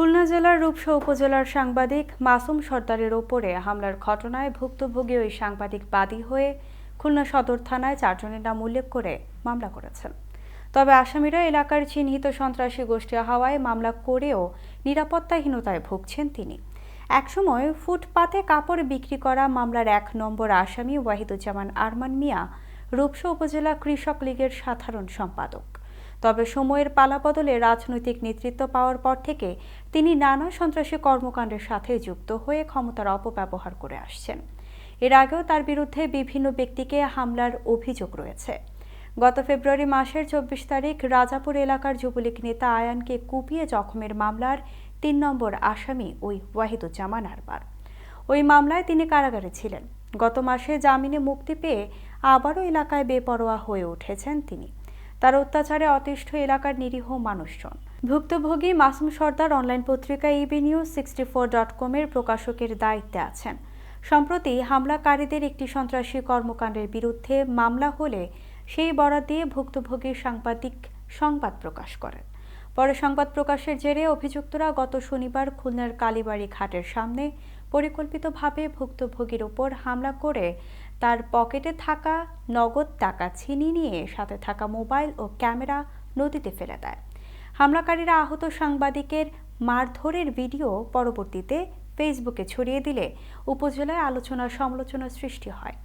খুলনা জেলার রূপসা উপজেলার সাংবাদিক মাসুম সর্দারের ওপরে হামলার ঘটনায় ভুক্তভোগী ওই সাংবাদিক বাদী হয়ে খুলনা সদর থানায় চারজনের নাম উল্লেখ করে মামলা করেছেন। তবে আসামিরা এলাকার চিহ্নিত সন্ত্রাসী গোষ্ঠী হওয়ায় মামলা করেও নিরাপত্তাহীনতায় ভুগছেন তিনি। একসময় ফুটপাতে কাপড় বিক্রি করা মামলার এক নম্বর আসামি ওয়াহিদুজ্জামান আরমান মিয়া রূপসা উপজেলা কৃষক লীগের সাধারণ সম্পাদক। তবে সময়ের পালাবদলে রাজনৈতিক নেতৃত্ব পাওয়ার পর থেকে তিনি নানা সন্ত্রাসী কর্মকাণ্ডের সাথে যুক্ত হয়ে ক্ষমতার অপব্যবহার করে আসছেন। এর আগেও তার বিরুদ্ধে বিভিন্ন ব্যক্তিকে হামলার অভিযোগ রয়েছে। গত ফেব্রুয়ারি মাসের চব্বিশ তারিখ রাজাপুর এলাকার যুবলীগ নেতা আয়ানকে কুপিয়ে জখমের মামলার তিন নম্বর আসামি ওই ওয়াহিদুজ্জামান আরবার। ওই মামলায় তিনি কারাগারে ছিলেন। গত মাসে জামিনে মুক্তি পেয়ে আবারও এলাকায় বেপরোয়া হয়ে উঠেছেন তিনি। তার অত্যাচারে অতিষ্ঠ এলাকার নিরীহ মানুষজন। ভুক্তভোগী মাসুম সর্দার অনলাইন পত্রিকা EB news sixty four dot কমের প্রকাশকের দায়িত্বে আছেন। সম্প্রতি হামলাকারীদের একটি সন্ত্রাসী কর্মকাণ্ডের বিরুদ্ধে মামলা হলে সেই বরাদ দিয়ে ভুক্তভোগী সাংবাদিক সংবাদ প্রকাশ করেন। পরে সংবাদ প্রকাশের জেরে অভিযুক্তরা গত শনিবার খুলনার কালীবাড়ি ঘাটের সামনে পরিকল্পিতভাবে ভুক্তভোগীর ওপর হামলা করে তার পকেটে থাকা নগদ টাকা ছিনিয়ে নিয়ে সাথে থাকা মোবাইল ও ক্যামেরা নদীতে ফেলে দেয়। হামলাকারীরা আহত সাংবাদিকের মারধরের ভিডিও পরবর্তীতে ফেসবুকে ছড়িয়ে দিলে উপজেলায় আলোচনা সমালোচনা সৃষ্টি হয়।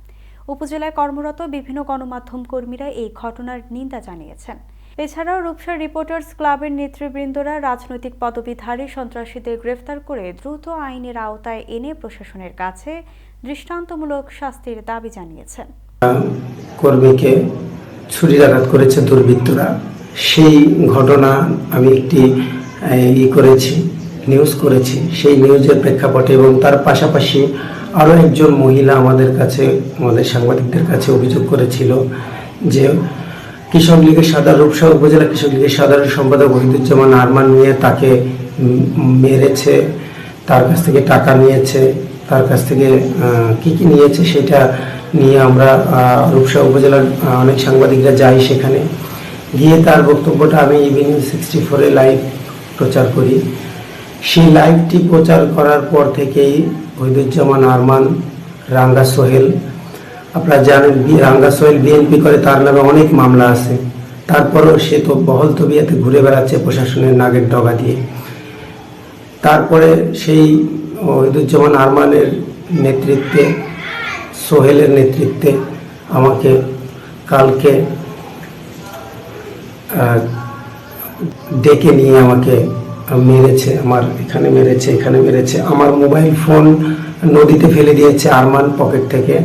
উপজেলায় কর্মরত বিভিন্ন গণমাধ্যম কর্মীরা এই ঘটনার নিন্দা জানিয়েছেন। এছাড়াও রূপসা রিপোর্টার্স ক্লাবের নেতৃবৃন্দরা রাজনৈতিক পদবিধারী সন্ত্রাসীদের গ্রেফতার করে দ্রুত আইনের আওতায় এনে প্রশাসনের কাছে দৃষ্টান্তমূলক শাস্তির দাবি জানিয়েছেন। কর্মীকে ছুরিকাঘাত করেছে দুর্বৃত্তরা। সেই ঘটনা আমি একটি ই করেছি, নিউজ করেছি। সেই নিউজের প্রেক্ষাপটে এবং তার পাশাপাশি আরও একজন মহিলা আমাদের কাছে, আমাদের সাংবাদিকদের কাছে অভিযোগ করেছিল যে কৃষক লীগের সাধারণ রূপসা উপজেলা কৃষক লীগের সাধারণ সম্পাদক ওহিদুজ্জামান আরমান নিয়ে তাকে মেরেছে, তার কাছ থেকে টাকা নিয়েছে। তার কাছ থেকে কি কি নিয়েছে সেটা নিয়ে আমরা রূপসা উপজেলার অনেক সাংবাদিকরা যাই সেখানে। গিয়ে তার বক্তব্যটা আমি ইভিনিং সিক্সটি ফোরে লাইভ প্রচার করি। সেই লাইভটি প্রচার করার পর থেকেই ওহিদুজ্জামান আরমান, রাঙ্গা সোহেল, আপনারা জানেন রাঙ্গা সোহেল বিএনপি করে, তার নামে অনেক মামলা আছে। তারপরেও সে তো বহল তবিয়াতে ঘুরে বেড়াচ্ছে প্রশাসনের নাগের ডগা দিয়ে। তারপরে সেই ওহিদুজ্জামান আরমানের নেতৃত্বে, সোহেলের নেতৃত্বে আমাকে কালকে ডেকে নিয়ে আমাকে মেরেছে, আমার এখানে মেরেছে এখানে মেরেছে। আমার মোবাইল ফোন নদীতে ফেলে দিয়েছে আরমান পকেট থেকে।